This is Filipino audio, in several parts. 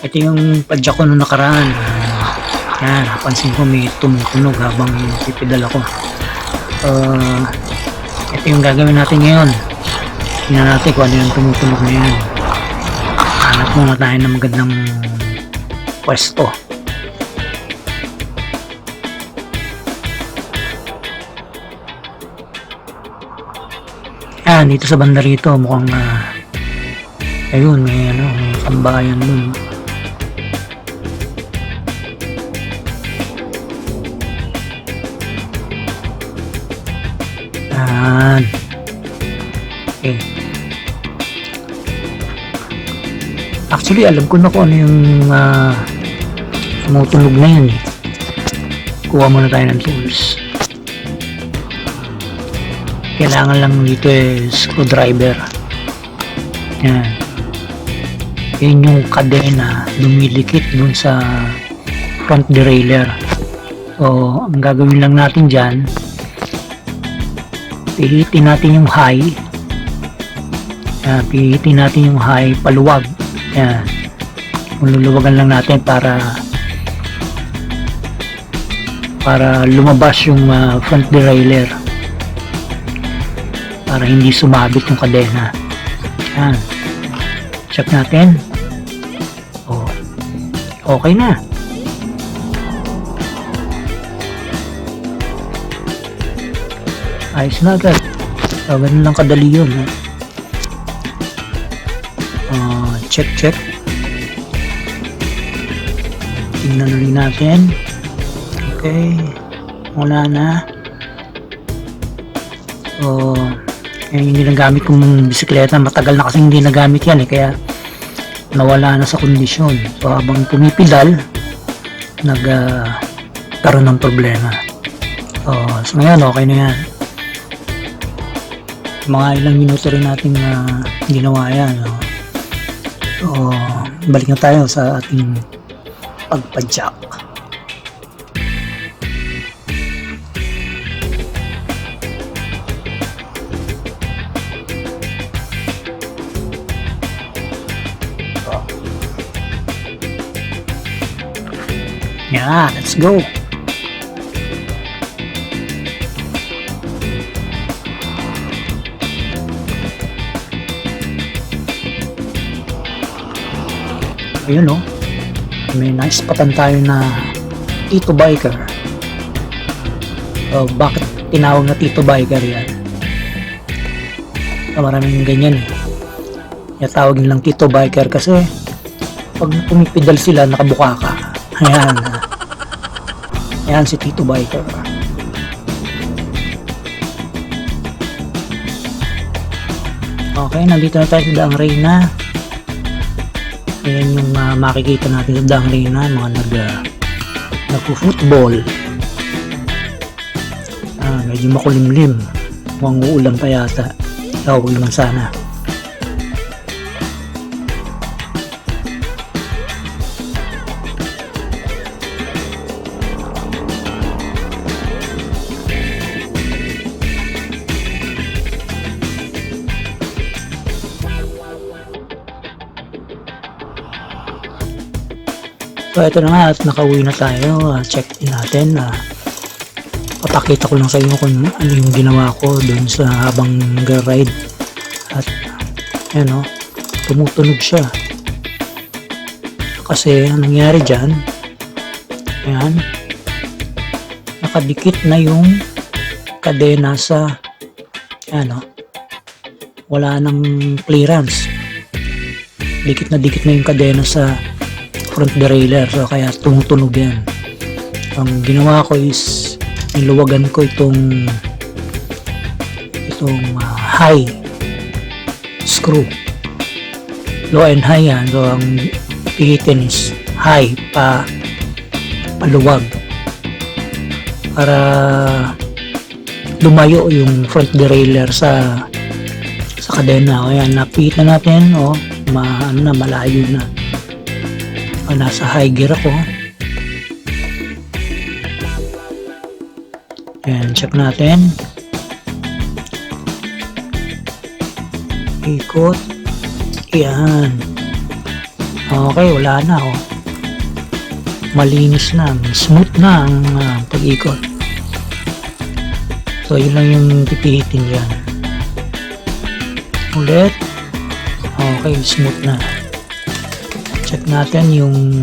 Ito yung padyak ko nung nakaraan. Ah, yan, napansin ko may tumutunog habang pipidal ako. Uh, ito yung gagawin natin ngayon. Tingnan natin kung ano yung tumutunog na yan. Hanap muna tayo ng magandang pwesto. Yan, dito sa banda rito, mukhang ah, ayun, may ano, may kambayan dun. Yan. Okay. Actually, alam ko na kung ano yung uh, tumutunog na yan eh. Kuha muna tayo ng tools. Kailangan lang dito eh, screwdriver. Yan. Yan yung kadena dumidikit dun sa front derailleur. So, ang gagawin lang natin dyan, pihitin natin yung high. Yan, pihitin natin yung high paluwag. Yan. Luluwagan lang natin para para lumabas yung ah, front derailleur para hindi sumabit yung kadena. Yan. Check natin. Oh. Okay na. Ayos na agad. So, ganun lang kadali yun. Ha? Ah, check, check. Tingnan ulit natin. Okay. Wala na. So, yan yung ginagamit kong bisikleta. Matagal na kasi hindi nagamit yan eh. Kaya nawala na sa kondisyon. So, habang pumipidal, nag ah, karoon ng problema. So, so ngayon, okay na yan. Mga ilang minuto rin natin na ginawa yan. No? So, balik na tayo sa ating pagpadyak. Yeah, let's go. Ayun no. May nice patan tayo na Tito Biker. Oh, bakit tinawag na Tito Biker yan? Ah, maraming ganyan eh. Kaya tawag nilang Tito Biker kasi pag pumipidal sila nakabuka ka. Ayan. Ayan si Tito Biker. Okay, nandito na tayo sa Daang Reyna. Ayan yung ah, makikita natin sa Daang Reyna, mga nag, uh, nagpo-football. Ah, medyo makulimlim. Mukhang uulan pa yata. Tawag naman sana. So ito na nga at nakauwi na tayo. Ah, check din natin. Uh, papakita ko lang sa inyo kung ano yung ginawa ko doon sa habang nag-ride. At yan o, tumutunog siya. Kasi ang nangyari dyan, ayan, nakadikit na yung kadena sa ano, wala nang clearance. Dikit na dikit na yung kadena sa front derailleur so kaya tumutunog yan. Ang ginawa ko is niluwagan ko itong itong ah, high screw. Low and high yan so ang pihitin is high pa paluwag. Para lumayo yung front derailleur sa sa kadena. Kaya napihit na natin o ma, ano na malayo na o, nasa high gear ako. Ayan, check natin. Ikot. Ayan. Okay, wala na oh. Malinis na, smooth na ang ah, pag-ikot. So, yun lang yung pipihitin dyan. Ulit. Okay, smooth na. Check natin yung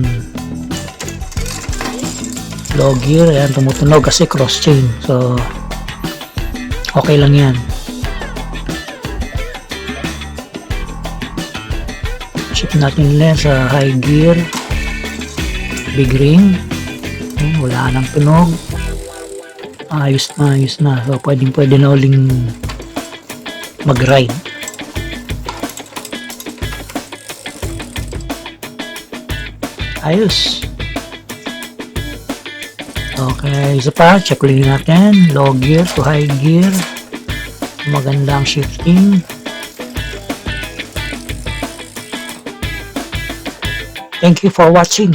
low gear. Ayan, tumutunog kasi cross chain. So, okay lang yan. Check natin ulit sa high gear. Big ring. Ayan, wala nang tunog. Ayos na, ayos na. So, pwedeng pwede na uling mag-ride. Ayos. Okay, isa pa, check ulit natin. Low gear to high gear. Maganda ang shifting. Thank you for watching.